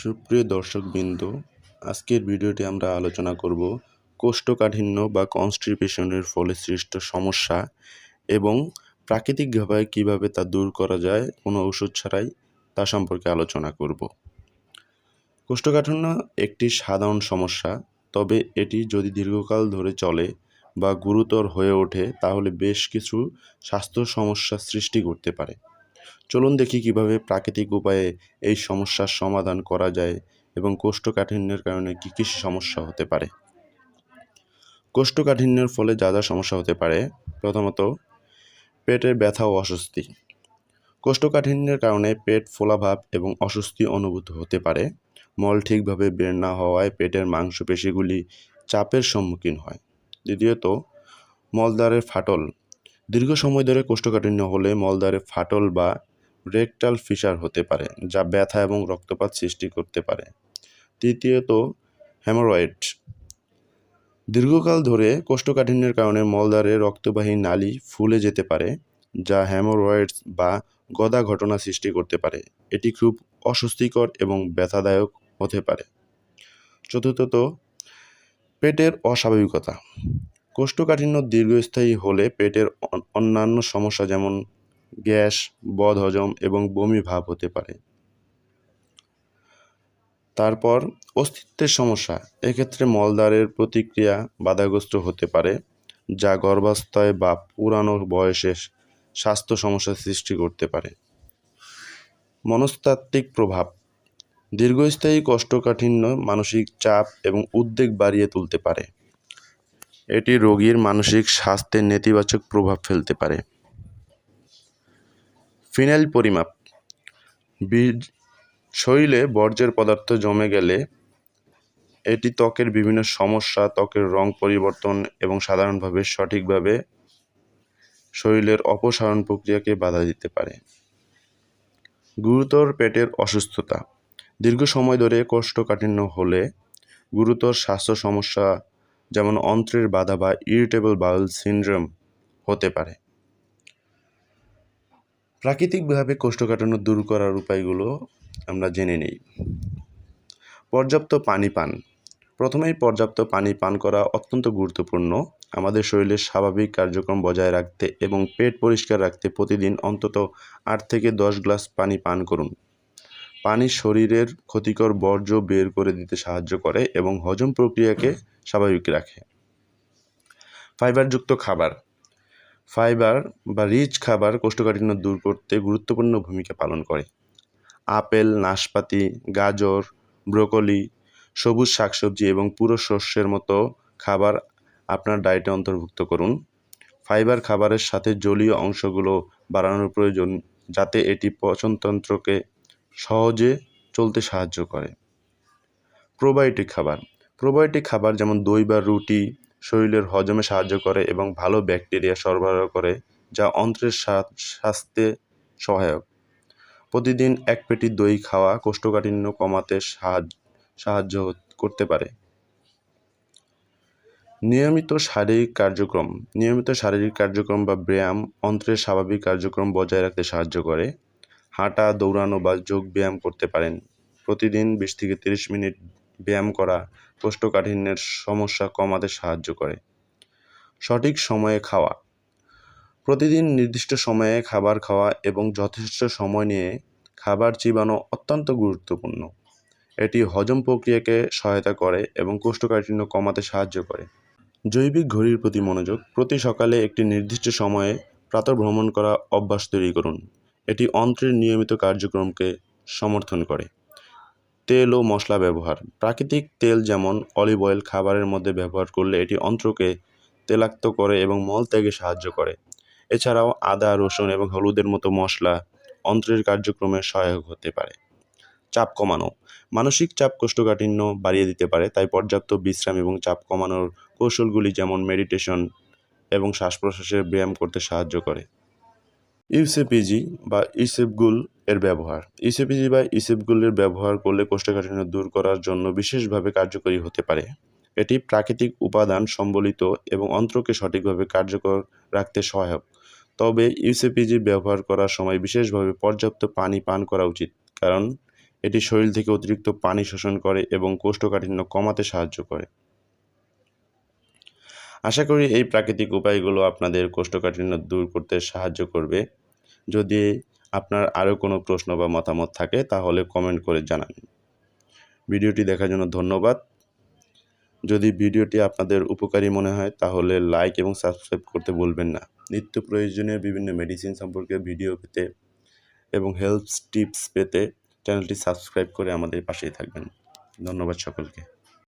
সুপ্রিয় দর্শকবৃন্দ, আজকের ভিডিওটি আমরা আলোচনা করব কোষ্ঠকাঠিন্য বা কনস্টিপেশনের ফলে সৃষ্ট সমস্যা এবং প্রাকৃতিকভাবে কীভাবে তা দূর করা যায়, কোনো ওষুধ ছাড়াই তা সম্পর্কে আলোচনা করব। কোষ্ঠকাঠিন্য একটি সাধারণ সমস্যা, তবে এটি যদি দীর্ঘকাল ধরে চলে বা গুরুতর হয়ে ওঠে, তাহলে বেশ কিছু স্বাস্থ্য সমস্যা সৃষ্টি করতে পারে। চলুন দেখি কীভাবে প্রাকৃতিক উপায়ে এই সমস্যার সমাধান করা যায় এবং কোষ্ঠকাঠিন্যের কারণে কী কী সমস্যা হতে পারে। কোষ্ঠকাঠিন্যের ফলে যা যা সমস্যা হতে পারে, প্রথমত পেটের ব্যথা ও অস্বস্তি। কোষ্ঠকাঠিন্যের কারণে পেট ফোলাভাব এবং অস্বস্তি অনুভূত হতে পারে। মল ঠিকভাবে বের না হওয়ায় পেটের মাংসপেশিগুলি চাপের সম্মুখীন হয়। দ্বিতীয়ত, মলদ্বারের ফাটল দীর্ঘ সময় ধরে কোষ্ঠকাঠিন্য হলে মলদ্বারে ফাটল বা রেকটাল ফিসার হতে পারে, যা ব্যথা এবং রক্তপাত সৃষ্টি করতে পারে। তৃতীয়ত, হ্যামোরয়েড। দীর্ঘকাল ধরে কোষ্ঠকাঠিন্যের কারণে মলদ্বারে রক্তবাহী নালী ফুলে যেতে পারে, যা হ্যামোরয়েডস বা গদা ঘটনা সৃষ্টি করতে পারে। এটি খুব অস্বস্তিকর এবং ব্যথাদায়ক হতে পারে। চতুর্থত, পেটের অস্বাভাবিকতা। কোষ্ঠকাঠিন্য দীর্ঘস্থায়ী হলে পেটের অন্যান্য সমস্যা যেমন গ্যাস বদহজম এবং বমি ভাব হতে পারে। তারপর অস্তিত্বের সমস্যা, এক্ষেত্রে মলদ্বারের প্রতিক্রিয়া বাধাগ্রস্ত হতে পারে, যা গর্ভাস্থায় বা পুরানো বয়সে স্বাস্থ্য সমস্যা সৃষ্টি করতে পারে। মনস্তাত্ত্বিক প্রভাব, দীর্ঘস্থায়ী কোষ্ঠকাঠিন্য মানসিক চাপ এবং উদ্বেগ বাড়িয়ে তুলতে পারে। এটি রোগীর মানসিক স্বাস্থ্যের নেতিবাচক প্রভাব ফেলতে পারে। ফিনাইল পরিমাপ। বীজ শরীরে বর্জ্যের পদার্থ জমে গেলে এটি ত্বকের বিভিন্ন সমস্যা, ত্বকের রং পরিবর্তন এবং সাধারণভাবে সঠিকভাবে শরীরের অপসারণ প্রক্রিয়াকে বাধা দিতে পারে। গুরুতর পেটের অসুস্থতা। দীর্ঘ সময় ধরে কোষ্ঠকাঠিন্য হলে গুরুতর স্বাস্থ্য সমস্যা যেমন অন্ত্রের বাধা বা ইরিটেবল বাউল সিনড্রোম হতে পারে। প্রাকৃতিকভাবে কোষ্ঠকাঠিন্য দূর করার উপায়গুলো আমরা জেনে নিই। পর্যাপ্ত পানি পান। প্রথমেই পর্যাপ্ত পানি পান করা অত্যন্ত গুরুত্বপূর্ণ। আমাদের শরীরের স্বাভাবিক কার্যক্রম বজায় রাখতে এবং পেট পরিষ্কার রাখতে প্রতিদিন অন্তত আট থেকে দশ গ্লাস পানি পান করুন। পানি শরীরের ক্ষতিকর বর্জ্য বের করে দিতে সাহায্য করে এবং হজম প্রক্রিয়াকে স্বাভাবিক রাখে। ফাইবারযুক্ত খাবার। ফাইবার বা রিচ খাবার কোষ্ঠকাঠিন্য দূর করতে গুরুত্বপূর্ণ ভূমিকা পালন করে। আপেল, নাশপাতি, গাজর, ব্রোকলি, সবুজ শাকসবজি এবং পুরো শস্যের মতো খাবার আপনার ডায়েটে অন্তর্ভুক্ত করুন। ফাইবার খাবারের সাথে জলীয় অংশগুলো বাড়ানোর প্রয়োজন যাতে এটি পচনতন্ত্রকে সহজে চলতে সাহায্য করে। প্রোবায়োটিক খাবার। প্রোবায়োটিক খাবার যেমন দই বা রুটি শরীরের হজমে সাহায্য করে এবং ভালো ব্যাকটেরিয়া সরবরাহ করে, যা অন্ত্রের স্বাস্থ্যে সহায়ক। প্রতিদিন এক পেটি দই খাওয়া কোষ্ঠকাঠিন্য কমাতে সাহায্য করতে পারে। নিয়মিত শারীরিক কার্যক্রম। নিয়মিত শারীরিক কার্যক্রম বা ব্যায়াম অন্ত্রের স্বাভাবিক কার্যক্রম বজায় রাখতে সাহায্য করে। হাঁটা, দৌড়ানো বা যোগ ব্যায়াম করতে পারেন। প্রতিদিন বিশ থেকে তিরিশ মিনিট ব্যায়াম করা কোষ্ঠকাঠিন্যের সমস্যা কমাতে সাহায্য করে। সঠিক সময়ে খাওয়া। প্রতিদিন নির্দিষ্ট সময়ে খাবার খাওয়া এবং যথেষ্ট সময় নিয়ে খাবার চিবানো অত্যন্ত গুরুত্বপূর্ণ। এটি হজম প্রক্রিয়াকে সহায়তা করে এবং কোষ্ঠকাঠিন্য কমাতে সাহায্য করে। জৈবিক ঘড়ির প্রতি মনোযোগ। প্রতি সকালে একটি নির্দিষ্ট সময়ে প্রাতঃভ্রমণ করা অভ্যাস তৈরি করুন। এটি অন্ত্রের নিয়মিত কার্যক্রমকে সমর্থন করে। তেল ও মশলা ব্যবহার। প্রাকৃতিক তেল যেমন অলিভ অয়েল খাবারের মধ্যে ব্যবহার করলে এটি অন্ত্রকে তেলাক্ত করে এবং মল ত্যাগে সাহায্য করে। এছাড়াও আদা, রসুন এবং হলুদের মতো মশলা অন্ত্রের কার্যক্রমে সহায়ক হতে পারে। চাপ কমানো। মানসিক চাপ কোষ্ঠকাঠিন্য বাড়িয়ে দিতে পারে, তাই পর্যাপ্ত বিশ্রাম এবং চাপ কমানোর কৌশলগুলি যেমন মেডিটেশন এবং শ্বাস প্রশ্বাসের ব্যায়াম করতে সাহায্য করে। ইউসিপিজি বা ইসেপগুল এর ব্যবহার। ইসিপিজি বা ইসেপগুলের ব্যবহার করলে কোষ্ঠকাঠিন্য দূর করার জন্য বিশেষভাবে কার্যকরী হতে পারে। এটি প্রাকৃতিক উপাদান সম্বলিত এবং অন্ত্রকে সঠিকভাবে কার্যকর রাখতে সহায়ক। তবে ইউসিপিজি ব্যবহার করার সময় বিশেষভাবে পর্যাপ্ত পানি পান করা উচিত, কারণ এটি শরীর থেকে অতিরিক্ত পানি শোষণ করে এবং কোষ্ঠকাঠিন্য কমাতে সাহায্য করে। আশা করি এই প্রাকৃতিক উপায়গুলো আপনাদের কোষ্ঠকাঠিন্য দূর করতে সাহায্য করবে। যদি আপনার আরও কোনো প্রশ্ন বা মতামত থাকে, তাহলে কমেন্ট করে জানান। ভিডিওটি দেখার জন্য ধন্যবাদ। যদি ভিডিওটি আপনাদের উপকারী মনে হয়, তাহলে লাইক এবং সাবস্ক্রাইব করতে ভুলবেন না। নিত্য প্রয়োজনীয় বিভিন্ন মেডিসিন সম্পর্কে ভিডিও পেতে এবং হেলথ টিপস পেতে চ্যানেলটি সাবস্ক্রাইব করে আমাদের পাশেই থাকবেন। ধন্যবাদ সকলকে।